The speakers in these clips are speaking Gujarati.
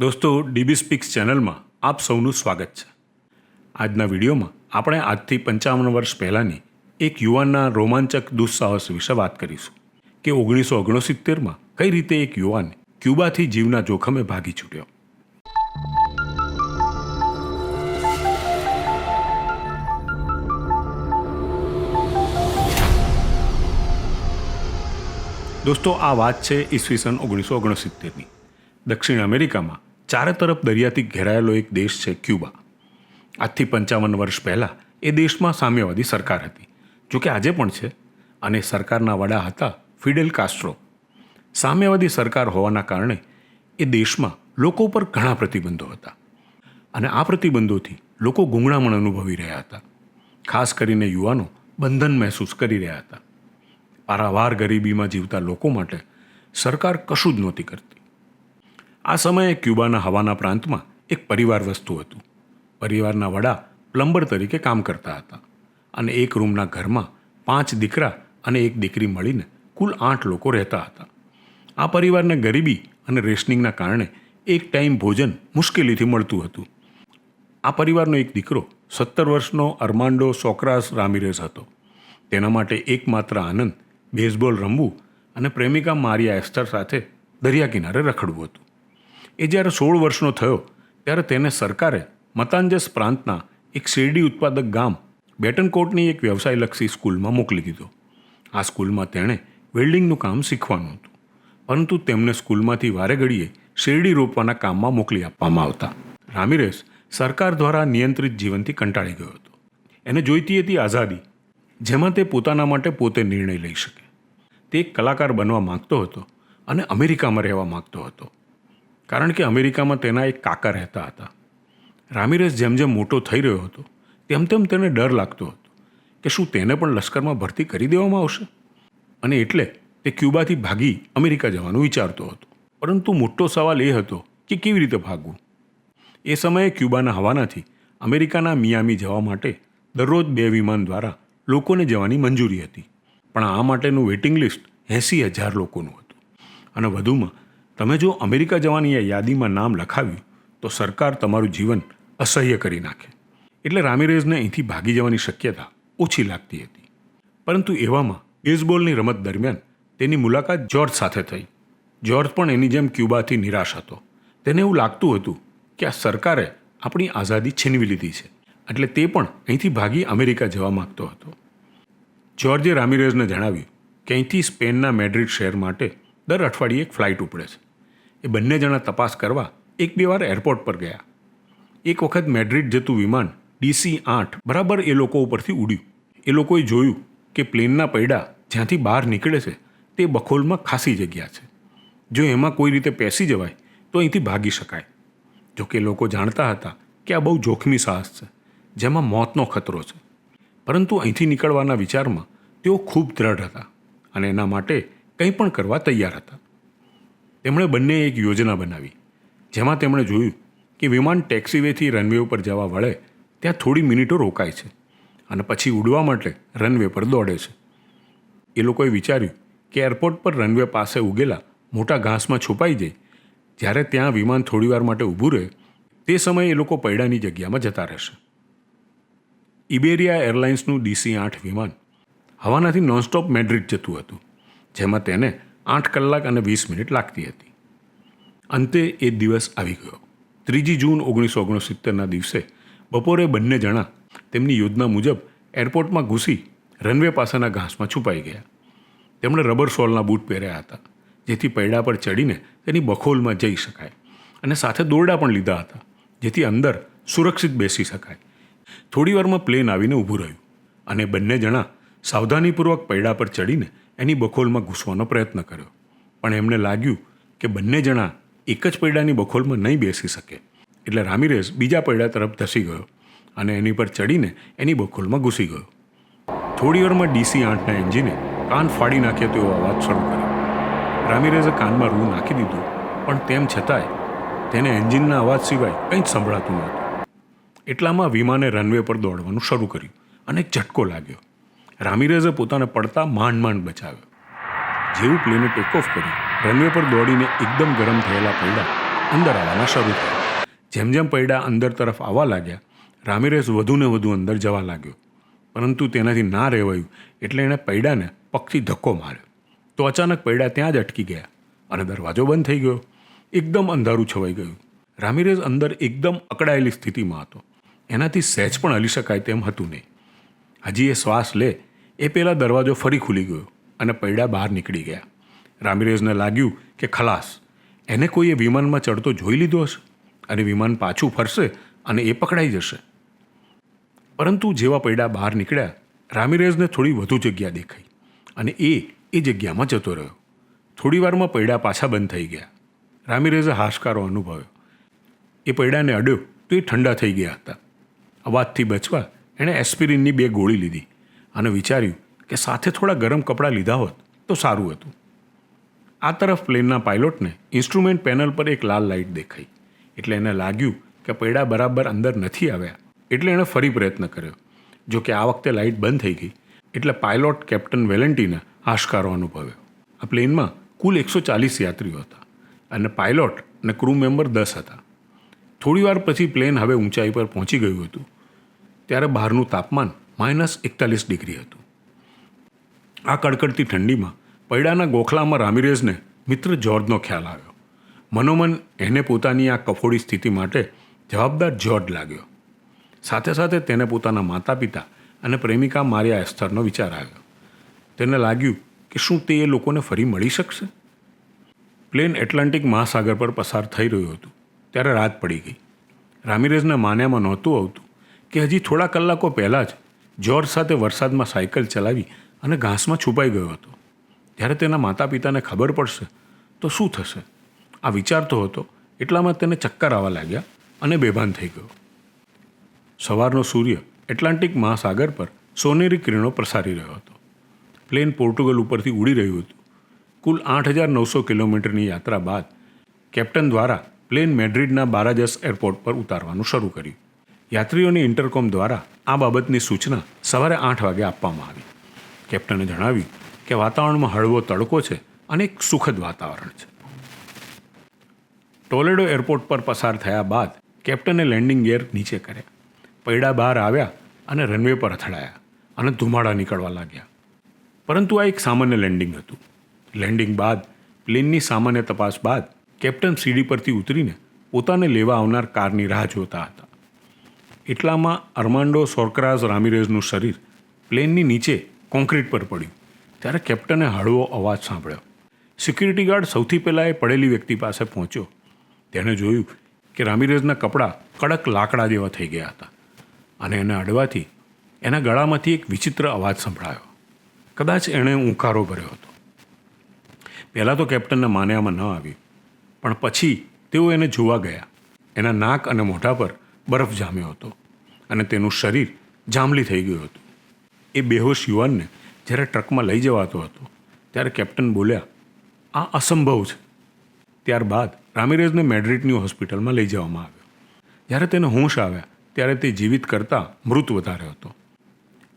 દોસ્તો, ડીબી સ્પીક્સ ચેનલમાં આપ સૌનું સ્વાગત છે. આજના વિડીયોમાં આપણે આજથી પંચાવન વર્ષ પહેલાંની એક યુવાનના રોમાંચક દુસ્સાહસ વિશે વાત કરીશું કે ઓગણીસો ઓગણસિત્તેરમાં કઈ રીતે એક યુવાન ક્યુબાથી જીવના જોખમે ભાગી છૂટ્યો. દોસ્તો, આ વાત છે ઈસવીસન ઓગણીસો ઓગણસિત્તેરની. દક્ષિણ અમેરિકામાં ચારે તરફ દરિયાથી ઘેરાયેલો એક દેશ છે ક્યુબા. આજથી પંચાવન વર્ષ પહેલાં એ દેશમાં સામ્યવાદી સરકાર હતી. જોકે આજે પણ છે અને સરકારના વડા હતા ફિડેલ કાસ્ટ્રો. સામ્યવાદી સરકાર હોવાના કારણે એ દેશમાં લોકો પર ઘણા પ્રતિબંધો હતા અને આ પ્રતિબંધોથી લોકો ગુંગળામણ અનુભવી રહ્યા હતા. ખાસ કરીને યુવાનો બંધન મહેસૂસ કરી રહ્યા હતા. પારાવાર ગરીબીમાં જીવતા લોકો માટે સરકાર કશું જ નહોતી કરતી. આ સમયે ક્યુબાના હવાના પ્રાંતમાં એક પરિવાર વસ્તુ હતું. પરિવારના વડા પ્લમ્બર તરીકે કામ કરતા હતા અને એક રૂમના ઘરમાં પાંચ દીકરા અને એક દીકરી મળીને કુલ આઠ લોકો રહેતા હતા. આ પરિવારને ગરીબી અને રેશનિંગના કારણે એક ટાઈમ ભોજન મુશ્કેલીથી મળતું હતું. આ પરિવારનો એક દીકરો સત્તર વર્ષનો અર્માન્ડો સોક્રાસ રામીરેસ હતો. તેના માટે એકમાત્ર આનંદ બેઝબોલ રમવું અને પ્રેમિકા મારિયા એસ્ટર સાથે દરિયા કિનારે રખડવું હતું. એ જ્યારે સોળ વર્ષનો થયો, ત્યારે તેને સરકારે મતાંજસ પ્રાંતના એક શેરડી ઉત્પાદક ગામ બેટનકોટની એક વ્યવસાયલક્ષી સ્કૂલમાં મોકલી દીધો. આ સ્કૂલમાં તેણે વેલ્ડિંગનું કામ શીખવાનું હતું, પરંતુ તેમને સ્કૂલમાંથી વારે ઘડીએ શેરડી રોપવાના કામમાં મોકલી આપવામાં આવતા. રામિરેશ સરકાર દ્વારા નિયંત્રિત જીવનથી કંટાળી ગયો હતો. એને જોઈતી હતી આઝાદી, જેમાં તે પોતાના માટે પોતે નિર્ણય લઈ શકે. તે એક કલાકાર બનવા માંગતો હતો અને અમેરિકામાં રહેવા માંગતો હતો. કારણ કે અમેરિકામાં તેના એક કાકા રહેતા હતા. રામીરસ જેમ જેમ મોટો થઈ રહ્યો હતો, તેમ તેમ તેને ડર લાગતો હતો કે શું તેને પણ લશ્કરમાં ભરતી કરી દેવામાં આવશે? અને એટલે તે ક્યુબાથી ભાગી અમેરિકા જવાનું વિચારતો હતો. પરંતુ મોટો સવાલ એ હતો કે કેવી રીતે ભાગવું? એ સમયે ક્યુબાના હવાનાથી અમેરિકાના મિયામી જવા માટે દરરોજ બે વિમાન દ્વારા લોકોને જવાની મંજૂરી હતી. પણ આ માટેનું વેઇટિંગ લિસ્ટ એંસી હજાર લોકોનું હતું. અને વધુમાં તમે જો અમેરિકા જવાની આ યાદીમાં નામ લખાવ્યું, તો સરકાર તમારું જીવન અસહ્ય કરી નાખે. એટલે રામિરેઝને અહીંથી ભાગી જવાની શક્યતા ઓછી લાગતી હતી. પરંતુ એવામાં બેઝબોલની રમત દરમિયાન તેની મુલાકાત જ્યોર્જ સાથે થઈ. જ્યોર્જ પણ એની જેમ ક્યુબાથી નિરાશ હતો. તેને એવું લાગતું હતું કે આ સરકારે આપણી આઝાદી છીનવી લીધી છે. એટલે તે પણ અહીંથી ભાગી અમેરિકા જવા માગતો હતો. જ્યોર્જે રામિરેઝને જણાવ્યું કે અહીંથી સ્પેનના મેડ્રિડ શહેર માટે દર અઠવાડિયે એક ફ્લાઇટ ઉપડે છે. એ બંને જણા તપાસ કરવા એક બે વાર એરપોર્ટ પર ગયા. એક વખત મેડ્રિડ જતું વિમાન ડીસી આઠ બરાબર એ લોકો ઉપરથી ઉડ્યું. એ લોકોએ જોયું કે પ્લેનના પૈડા જ્યાંથી બહાર નીકળે છે તે બખોલમાં ખાસી જગ્યા છે. જો એમાં કોઈ રીતે પેસી જવાય, તો અહીંથી ભાગી શકાય. જો કે લોકો જાણતા હતા કે આ બહુ જોખમી સાહસ છે, જેમાં મોતનો ખતરો છે. પરંતુ અહીંથી નીકળવાના વિચારમાં તેઓ ખૂબ દ્રઢ હતા અને એના માટે કંઈ પણ કરવા તૈયાર હતા. તેમણે બંને એક યોજના બનાવી, જેમાં તેમણે જોયું કે વિમાન ટેક્સીવેથી રનવે ઉપર જવા વળે ત્યાં થોડી મિનિટો રોકાય છે અને પછી ઉડવા માટે રનવે પર દોડે છે. એ લોકોએ વિચાર્યું કે એરપોર્ટ પર રનવે પાસે ઉગેલા મોટા ઘાસમાં છુપાઈ જાય, જ્યારે ત્યાં વિમાન થોડીવાર માટે ઊભું રહે, તે સમયે એ લોકો પૈડાની જગ્યામાં જતા રહેશે. ઇબેરિયા એરલાઇન્સનું ડીસી આઠ વિમાન હવાનાથી નોનસ્ટોપ મેડ્રિડ જતું હતું, જેમાં તેને આઠ કલાક અને વીસ મિનિટ લાગતી હતી. અંતે એ દિવસ આવી ગયો. ત્રીજી જૂન ઓગણીસો ઓગણસિત્તેરના દિવસે બપોરે બંને જણા તેમની યોજના મુજબ એરપોર્ટમાં ઘૂસી રનવે પાસેના ઘાસમાં છુપાઈ ગયા. તેમણે રબર સોલના બૂટ પહેર્યા હતા, જેથી પૈડા પર ચડીને તેની બખોલમાં જઈ શકાય અને સાથે દોરડા પણ લીધા હતા, જેથી અંદર સુરક્ષિત બેસી શકાય. થોડીવારમાં પ્લેન આવીને ઊભું રહ્યું અને બંને જણા સાવધાનીપૂર્વક પૈડા પર ચડીને એની બખોલમાં ઘૂસવાનો પ્રયત્ન કર્યો. પણ એમને લાગ્યું કે બંને જણા એક જ પૈડાની બખોલમાં નહીં બેસી શકે. એટલે રામીરેસ બીજા પૈડા તરફ ધસી ગયો અને એની પર ચડીને એની બખોલમાં ઘૂસી ગયો. થોડીવારમાં ડીસી આઠના એન્જિને કાન ફાડી નાખ્યો તેવો અવાજ શરૂ કર્યો. રામીરેઝે કાનમાં રૂ નાખી દીધું, પણ તેમ છતાંય તેને એન્જિનના અવાજ સિવાય કંઈ જ સંભળાતું નહોતું. એટલામાં વિમાને રનવે પર દોડવાનું શરૂ કર્યું અને ઝટકો લાગ્યો. રામિરેઝે પોતાને પડતા માંડ માંડ બચાવ્યો. જેવું પ્લેને ટેક ઓફ કર્યું રનવે પર દોડીને એકદમ ગરમ થયેલા પૈડા અંદર આવવાના શરૂ થયા. જેમ જેમ પૈડા અંદર તરફ આવવા લાગ્યા રામિરેસ વધુને વધુ અંદર જવા લાગ્યો. પરંતુ તેનાથી ના રહેવાયું એટલે એણે પૈડાને પગથી ધક્કો માર્યો. તો અચાનક પૈડા ત્યાં જ અટકી ગયા અને દરવાજો બંધ થઈ ગયો. એકદમ અંધારું છવાઈ ગયું. રામિરેઝ અંદર એકદમ અકળાયેલી સ્થિતિમાં હતો. એનાથી સહેજ પણ હલી શકાય તેમ હતું નહીં. હજી એ શ્વાસ લે એ પહેલાં દરવાજો ફરી ખુલી ગયો અને પૈડા બહાર નીકળી ગયા. રામિરેઝને લાગ્યું કે ખલાસ, એને કોઈએ વિમાનમાં ચડતો જોઈ લીધો હશે અને વિમાન પાછું ફરશે અને એ પકડાઈ જશે. પરંતુ જેવા પૈડા બહાર નીકળ્યા, રામિરેઝને થોડી વધુ જગ્યા દેખાઈ અને એ એ જગ્યામાં જતો રહ્યો. થોડી વારમાં પૈડા પાછા બંધ થઈ ગયા. રામિરેઝે હાશકારો અનુભવ્યો. એ પૈડાને અડ્યો તો એ ઠંડા થઈ ગયા હતા. અવાજથી બચવા એણે એસ્પિરિનની બે ગોળી લીધી. અને વિચાર્યું કે સાથે થોડા ગરમ કપડાં લીધા હોત તો સારું હતું. આ તરફ પ્લેનના પાયલોટને ઇન્સ્ટ્રુમેન્ટ પેનલ પર એક લાલ લાઇટ દેખાઈ. એટલે એને લાગ્યું કે પૈડા બરાબર અંદર નથી આવ્યા. એટલે એણે ફરી પ્રયત્ન કર્યો. જો કે આ વખતે લાઇટ બંધ થઈ ગઈ, એટલે પાયલોટ કેપ્ટન વેલેન્ટીને હાશકારો અનુભવ્યો. આ પ્લેનમાં કુલ એકસો ચાલીસ યાત્રીઓ હતા અને પાયલોટ અને ક્રૂ મેમ્બર દસ હતા. થોડીવાર પછી પ્લેન હવે ઊંચાઈ પર પહોંચી ગયું હતું. ત્યારે બહારનું તાપમાન માઇનસ એકતાલીસ ડિગ્રી હતું. આ કડકડતી ઠંડીમાં પૈડાના ગોખલામાં રામિરેઝને મિત્ર જ્યોર્જનો ખ્યાલ આવ્યો. મનોમન એને પોતાની આ કફોડી સ્થિતિ માટે જવાબદાર જ્યોર્જ લાગ્યો. સાથે સાથે તેને પોતાના માતા પિતા અને પ્રેમિકા મારિયા એસ્થરનો વિચાર આવ્યો. તેને લાગ્યું કે શું તે એ લોકોને ફરી મળી શકશે? પ્લેન એટલાન્ટિક મહાસાગર પર પસાર થઈ રહ્યું હતું. ત્યારે રાત પડી ગઈ. રામિરેઝને માન્યામાં નહોતું આવતું કે હજી થોડા કલાકો પહેલાં જ જ્યોર્જ સાથે વરસાદમાં સાયકલ ચલાવી અને ઘાસમાં છુપાઈ ગયો હતો. જ્યારે તેના માતા પિતાને ખબર પડશે, તો શું થશે? આ વિચારતો હતો, એટલામાં તેને ચક્કર આવવા લાગ્યા અને બેભાન થઈ ગયો. સવારનો સૂર્ય એટલાન્ટિક મહાસાગર પર સોનેરી કિરણો પ્રસારી રહ્યો હતો. પ્લેન પોર્ટુગલ ઉપરથી ઉડી રહ્યું હતું. કુલ આઠ હજાર નવસો કિલોમીટરની યાત્રા બાદ કેપ્ટન દ્વારા પ્લેન મેડ્રિડના બારાજસ એરપોર્ટ પર ઉતારવાનું શરૂ કર્યું. યાત્રીઓની ઇન્ટરકોમ દ્વારા આ બાબતની સૂચના સવારે આઠ વાગે આપવામાં આવી. કેપ્ટને જણાવ્યું કે વાતાવરણમાં હળવો તડકો છે અને એક સુખદ વાતાવરણ છે. ટોલેડો એરપોર્ટ પર પસાર થયા બાદ કેપ્ટને લેન્ડિંગ ગિયર નીચે કર્યા. પૈડા બહાર આવ્યા અને રનવે પર અથડાયા અને ધુમાડા નીકળવા લાગ્યા. પરંતુ આ એક સામાન્ય લેન્ડિંગ હતું. લેન્ડિંગ બાદ, પ્લેનની સામાન્ય તપાસ બાદ, કેપ્ટન સીડી પરથી ઉતરીને પોતાને લેવા આવનાર કારની રાહ જોતા હતા. એટલામાં અર્માન્ડો સોર્કરાઝ રામિરેઝનું શરીર પ્લેનની નીચે કોન્ક્રીટ પર પડ્યું. ત્યારે કેપ્ટને હળવો અવાજ સાંભળ્યો. સિક્યુરિટી ગાર્ડ સૌથી પહેલાં એ પડેલી વ્યક્તિ પાસે પહોંચ્યો. તેણે જોયું કે રામિરેઝના કપડાં કડક લાકડા જેવા થઈ ગયા હતા અને એને અડવાથી એના ગળામાંથી એક વિચિત્ર અવાજ સંભળાયો. કદાચ એણે ઊંકારો ભર્યો હતો. પહેલાં તો કેપ્ટનને માન્યામાં ન આવ્યું, પણ પછી તેઓ એને જોવા ગયા. એના નાક અને મોઢા પર બરફ જામ્યો હતો અને તેનું શરીર જાંબલી થઈ ગયું હતું. એ બેહોશ યુવાનને જ્યારે ટ્રકમાં લઈ જવાતો હતો, ત્યારે કેપ્ટન બોલ્યા, આ અસંભવ છે. ત્યારબાદ રામિરેઝને મેડ્રિડની હોસ્પિટલમાં લઈ જવામાં આવ્યો. જ્યારે તેને હોશ આવ્યા, ત્યારે તે જીવિત કરતાં મૃત વધારે હતો.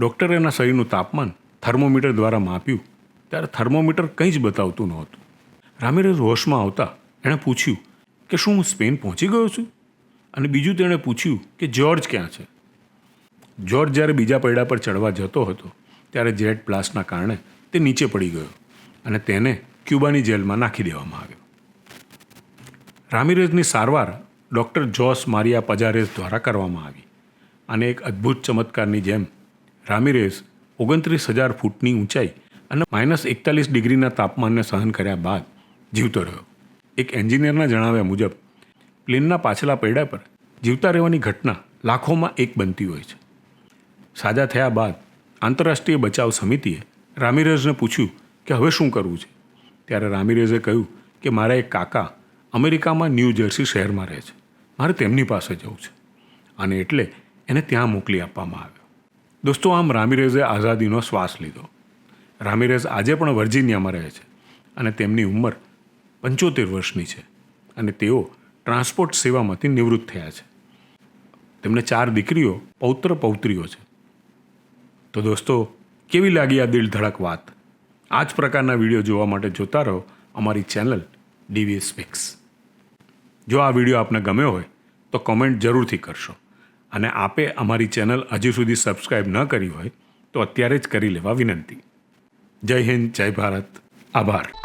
ડૉક્ટરે એના શરીરનું તાપમાન થર્મોમીટર દ્વારા માપ્યું, ત્યારે થર્મોમીટર કંઈ જ બતાવતું નહોતું. રામિરેઝ હોશમાં આવતા એણે પૂછ્યું કે શું હું સ્પેન પહોંચી ગયો છું? અને બીજું તેણે પૂછ્યું કે જ્યોર્જ ક્યાં છે? જ્યોર્જ જ્યારે બીજા પૈડા પર ચડવા જતો હતો, ત્યારે જેટ બ્લાસ્ટના કારણે તે નીચે પડી ગયો અને તેને ક્યુબાની જેલમાં નાખી દેવામાં આવ્યો. રામિરેઝની સારવાર ડૉક્ટર જોસ મારિયા પજારેઝ દ્વારા કરવામાં આવી અને એક અદ્ભુત ચમત્કારની જેમ રામિરેઝ ઓગણત્રીસ હજાર ફૂટની ઊંચાઈ અને માઇનસ એકતાલીસ ડિગ્રીના તાપમાનને સહન કર્યા બાદ જીવતો રહ્યો. એક એન્જિનિયરના જણાવ્યા મુજબ પ્લેનના પાછલા પૈડા પર જીવતા રહેવાની ઘટના લાખોમાં એક બનતી હોય છે. સાજા થયા બાદ આંતરરાષ્ટ્રીય બચાવ સમિતિએ રામિરેઝને પૂછ્યું કે હવે શું કરવું છે? ત્યારે રામિરેઝે કહ્યું કે મારા એક કાકા અમેરિકામાં ન્યૂ જર્સી શહેરમાં રહે છે. મારે તેમની પાસે જવું છે અને એટલે એને ત્યાં મોકલી આપવામાં આવ્યો. દોસ્તો, આમ રામિરેઝે આઝાદીનો શ્વાસ લીધો. રામિરેઝ આજે પણ વર્જિનિયામાં રહે છે અને તેમની ઉંમર પંચોતેર વર્ષની છે અને તેઓ ટ્રાન્સપોર્ટ સેવામાંથી નિવૃત્ત થયા છે. તેમને ચાર દીકરીઓ, પૌત્ર પૌત્રીઓ છે. તો દોસ્તો, કેવી લાગી આ દિલ ધડક વાત? આ જ પ્રકારના વીડિયો જોવા માટે જોતા રહો અમારી ચેનલ ડીવીએસ સ્પીક્સ જો આ વીડિયો આપને ગમ્યો હોય, તો કોમેન્ટ જરૂરથી કરશો. અને આપે અમારી ચેનલ હજી સુધી સબસ્ક્રાઈબ ન કરી હોય, તો અત્યારે જ કરી લેવા વિનંતી. જય હિન્દ, જય ભારત. આભાર.